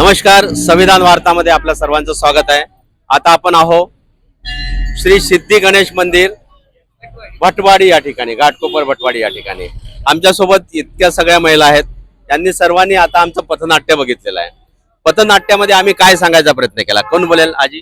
नमस्कार संविधान वार्तामध्ये आपल्या सर्वांचं स्वागत आहे. आता आपण आहो श्री सिद्धी गणेश मंदिर भटवाडी या ठिकाणी घाटकोपर भटवाडी या ठिकाणी. आमच्यासोबत इतक्या सगळ्या महिला आहेत. त्यांनी सर्वांनी आता आमचं पथनाट्य बघितलेलं आहे. पथनाट्यामध्ये आम्ही काय सांगायचा प्रयत्न केला? कोण बोलेल आजी?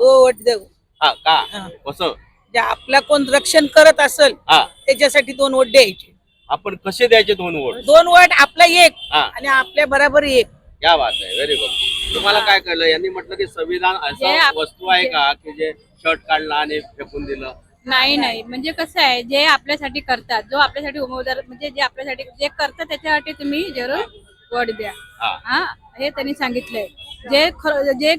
हो हा का. कसं? जे आपला कोण रक्षण करत असेल हा. त्याच्यासाठी दोन वट द्यायचे. आपण कसे द्यायचे दोन वोट? दोन वट आपला एक आणि आपल्या बराबर एक. क्या बात आहे व्हेरी गुड तुम्हाला काय कळलं? यांनी म्हटलं की संविधान जे असं आप- वस्तू आहे का की जे शर्ट काढला आणि फेकून दिलं? नाही नाही. म्हणजे कसं आहे जे आपल्यासाठी करतात जो आपल्यासाठी उमेदवार म्हणजे जे आपल्यासाठी जे करतात त्याच्यासाठी तुम्ही जरूर वोट द्या. हा. हा हे त्यांनी सांगितलंय. जे खर- जे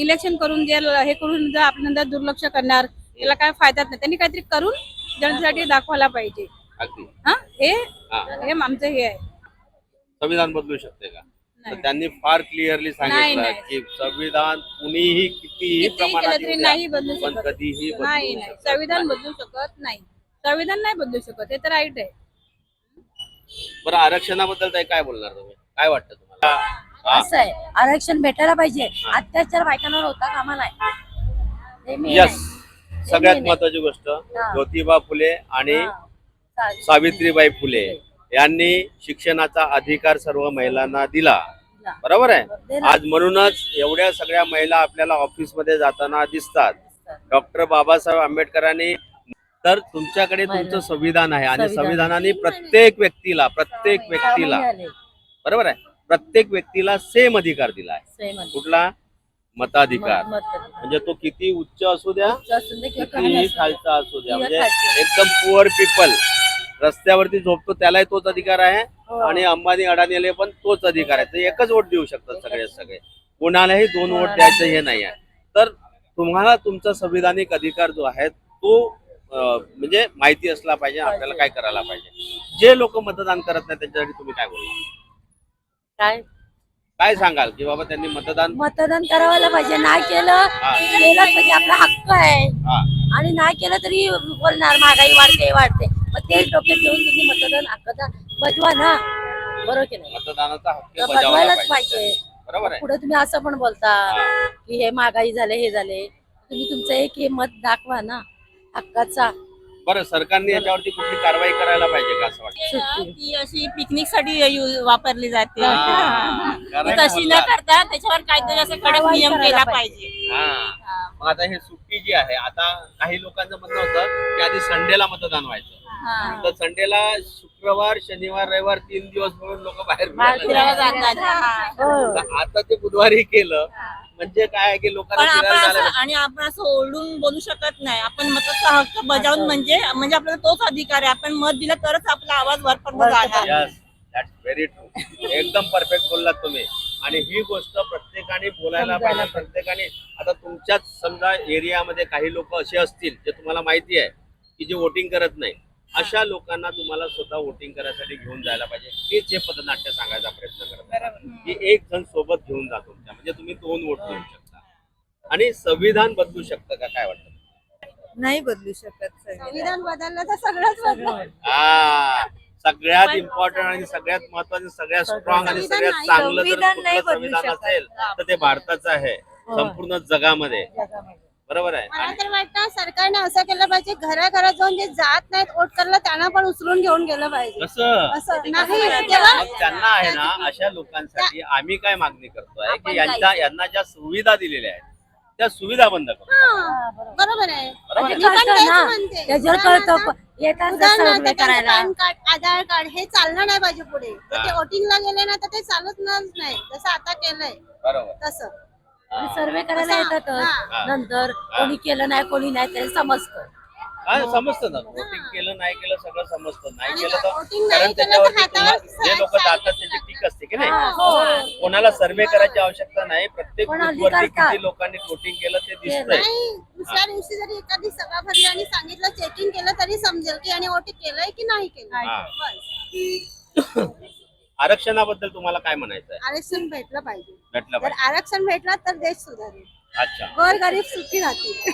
इलेक्शन करून जे ल- हे करून जर आपल्यानंतर दुर्लक्ष करणार त्याला काय फायदाच नाही. त्यांनी काहीतरी करून जनतेसाठी दाखवायला पाहिजे. अगदी. हा हे हा. हे आमचं हे आहे. संविधान बदलू शकते का? तर. त्यांनी फार क्लिअरली सांगितलं नाही. की संविधान कुणीही कितीही कितीही प्रमाणात येऊ द्या, नाही बदलू पण शकत कधीही बदलू नाही नाही शकत संविधान नाही. बदलू शकत नाही संविधान नाही बदलू शकत हे तर राईट आहे बरं आरक्षणाबद्दल ताई काय बोलणार तुम्ही काय वाटतं तुम्हाला हा. असं आहे आरक्षण भेटायला पाहिजे अत्याचार बायकांवर होता कामा नाही हे यस. सगळ्यात. महत्वाची गोष्ट हा. ज्योतिबा फुले आणि हा. सावित्रीबाई फुले यांनी शिक्षणाचा अधिकार सर्व महिलांना दिला. बरोबर आहे. आज म्हणूनच एवढ्या सगळ्या महिला आपल्याला ऑफिसमध्ये जाताना दिसतात डॉक्टर बाबासाहेब आंबेडकरांनी तर तुमच्याकडे तुमचं संविधान आहे आणि संविधान. संविधानाने प्रत्येक व्यक्तीला प्रत्येक व्यक्तीला. बरोबर आहे प्रत्येक व्यक्तीला सेम अधिकार दिला आहे. कुठला मताधिकार मत- मत- म्हणजे तो किती उच्च असू द्या दे. खालचा असू द्या म्हणजे. एकदम पुअर पीपल रस्त्यावरती झोपतो त्यालाही तोच अधिकार आहे. आणि अंबानी अडाणीला पण तोच अधिकार आहे. तर एकच वोट देऊ शकतात सगळे सगळे. कोणालाही दोन वोट द्यायचं हे नाही आहे. तर तुम्हाला तुमचा संविधानिक अधिकार जो आहे तो म्हणजे माहिती असला पाहिजे आपल्याला काय करायला पाहिजे. जे लोक मतदान करत नाही त्यांच्यासाठी तुम्ही काय बोलता काय? काय सांगाल की बाबा त्यांनी मतदान मतदान करायला पाहिजे. नाही केलं हा. केलंच पाहिजे आपला हक्क आहे. हा. आणि नाही केलं तरी बोलणार महागाई वाढते हे वाढते. मग ते डोक्यात घेऊन त्यांनी मतदान हक्काचा बजवा ना. बरोबर की नाही? मतदानाचा हक्क तर बजावला बजवायलाच पाहिजे बरोबर आहे. पुढे तुम्ही असं पण बोलता की हे महागाई झाले हे झाले. तुम्ही तुमचं एक हे मत दाखवा ना हक्काचा. बरं सरकारने याच्यावरती कुठली कारवाई करायला पाहिजे का असं वाटतं? ती अशी पिकनिकसाठी यु- वापरली जाते. हा. ती तशी न बोलतात. करता त्याच्यावर काहीतरी असं कडक कारवाई नियम करायला केला पाहिजे. पाहिजे. हा. मग आता हे सुट्टी जी आहे आता काही लोकांचं म्हणणं होतं की आधी संडेला मतदान व्हायचं. तर संडेला शुक्रवार शनिवार रविवार तीन दिवस म्हणून लोक बाहेर फिरायला जातात. हो. तर आता ते बुधवारी केलं. म्हणजे काय आहे की पण लोकांना आपण फिरायला असं जायला आणि आपण असं ओरडून बोलू शकत नाही. आपण मताचा हक्क बजावून म्हणजे म्हणजे आपल्याला तोच अधिकार आहे. आपण मत दिलं तरच आपला आवाज वरपर्यंत जाणार. यस दॅट्स व्हेरी ट्रू एकदम परफेक्ट बोललात तुम्ही. आणि ही गोष्ट प्रत्येकाने बोलायला पाहिजे. प्रत्येकाने आता तुमच्याच समजा एरियामध्ये काही लोक असे असतील जे तुम्हाला माहिती आहे की जे वोटिंग करत नाही. अशा लोकांना तुम्हाला स्वतः वोटिंग करायसाठी घेऊन जायला पाहिजे. हे पथनाट्य सांगायचा प्रयत्न करत आहे. की एक जण सोबत घेऊन जा तुमच्या. म्हणजे तुम्ही दोन वोट देऊ शकता. आणि संविधान बदलू शकतं का? काय वाटतं? नाही बदलू शकत संविधान. बदललं तर सगळंच बदललं. हा. सगळ्यात इम्पॉर्टंट आणि सगळ्यात महत्वाचं सगळ्यात स्ट्रॉंग आणि सगळ्यात चांगलं जर संविधान नाही कुठलं बदलू संविधान शकत. असेल तर ते भारताचं आहे. संपूर्ण जगामध्ये. बरोबर आहे. मला आणि तर वाटतं सरकारने असं केलं पाहिजे घराघरात जाऊन जे जात नाहीत वोट करायला त्यांना पण उचलून घेऊन गेलं पाहिजे. कसं? असं. नाही तेव्हा मग त्यांना आहे ना अशा लोकांसाठी आम्ही काय मागणी करतोय की यांच्या यांना ज्या सुविधा दिलेल्या आहेत त्या सुविधा बंद करू. हा, बरोबर आहे. बरोबर ते मी पण आहे तेच कळतं ना म्हणते. त्याच्यावर उदाहरणार्थ- कळतं येतात उदाहरणार्थ सर्वे त्यांचं करायला. पॅन कार्ड आधार कार्ड हे चाललं नाही पाहिजे पुढे. जर ते हा. वोटिंगला गेले ना तर ते चालत नाही. जसं आता केलंय बरोबर. तसं. सर्वे करायला हा. येतात नंतर कोणी केलं नाही कोणी नाही ते समजतं. हा समजतं ना. वोटिंग केलं नाही केलं सगळं समजतं. नाही आणि केलं तर कारण त्याच्यावरती तुम्हा- जे लोक जातात त्याची टीक असते की नाही? हो. कोणाला सर्वे करायची आवश्यकता नाही. प्रत्येक पण बूथवरती करतात. किती लोकांनी वोटिंग केलं ते दिसतंय. नाही दुसऱ्या दिवशी जरी एखादी सभा भरली आणि सांगितलं चेकिंग केलं तरी समजेल की याने वोटिंग केलंय की नाही केलं हा. बस. आरक्षणाबद्दल तुम्हाला काय म्हणायचं आहे? आरक्षण भेटलं पाहिजे. भेटलं जर पाहिजे. आरक्षण भेटलं तर देश सुधारेल. अच्छा. गोर गरीब सुखी राहतील.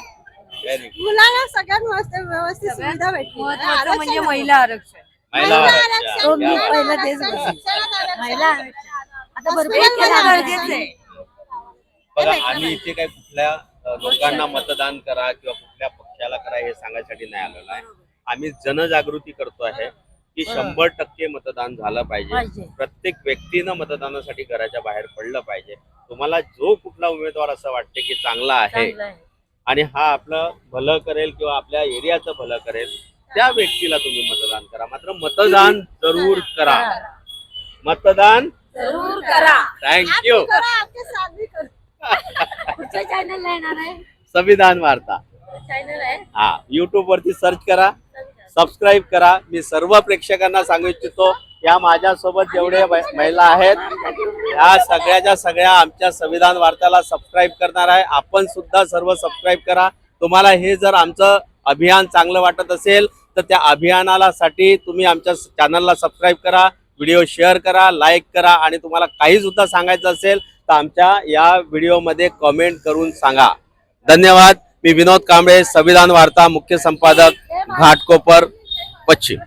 व्हेरी गुड मुलांना सगळ्यात मस्त व्यवस्थित सुविधा भेटली महत्वाचं म्हणजे महिला आरक्षण. महिला या- पहिलं तेच. महिला आता भरपूर केलं. गरजेचं आहे. बघा आम्ही इथे काय कुठल्या अ, लोकांना मतदान करा किंवा कुठल्या पक्षाला करा हे सांगायसाठी नाही आलेलो आहे. आम्ही जनजागृती करतो आहे की शंभर टक्के मतदान झालं पाहिजे. प्रत्येक व्यक्तीनं मतदानासाठी घराच्या बाहेर पडलं पाहिजे. तुम्हाला जो कुठला उमेदवार असं वाटते की चांगला आहे. आणि हा आपलं भलं करेल किंवा आपल्या एरियाचं भलं करेल त्या व्यक्तीला तुम्ही मतदान करा. मात्र मतदान जरूर करा. मतदान जरूर करा. थँक्यू संविधान वार्ता. चॅनल आहे? हा युट्यूब वरती सर्च करा. सबस्क्राईब करा. मी सर्व प्रेक्षकांना सांगू इच्छितो या माझ्यासोबत जेवढे महिला आहेत ह्या सगळ्याच्या सगळ्या आमच्या संविधान वार्ताला सबस्क्राईब करणार आहे. आपण सुद्धा सर्व सबस्क्राईब करा. तुम्हाला हे जर आमचं अभियान चांगलं वाटत असेल तर त्या अभियानाला साठी तुम्ही आमच्या चॅनलला सबस्क्राईब करा व्हिडिओ शेअर करा लाईक करा आणि तुम्हाला काही सुद्धा सांगायचं असेल तर आमच्या या व्हिडिओमध्ये कमेंट करून सांगा. धन्यवाद. मी विनोद कांबळे संविधान वार्ता मुख्य संपादक घाटकोपर पश्चिम.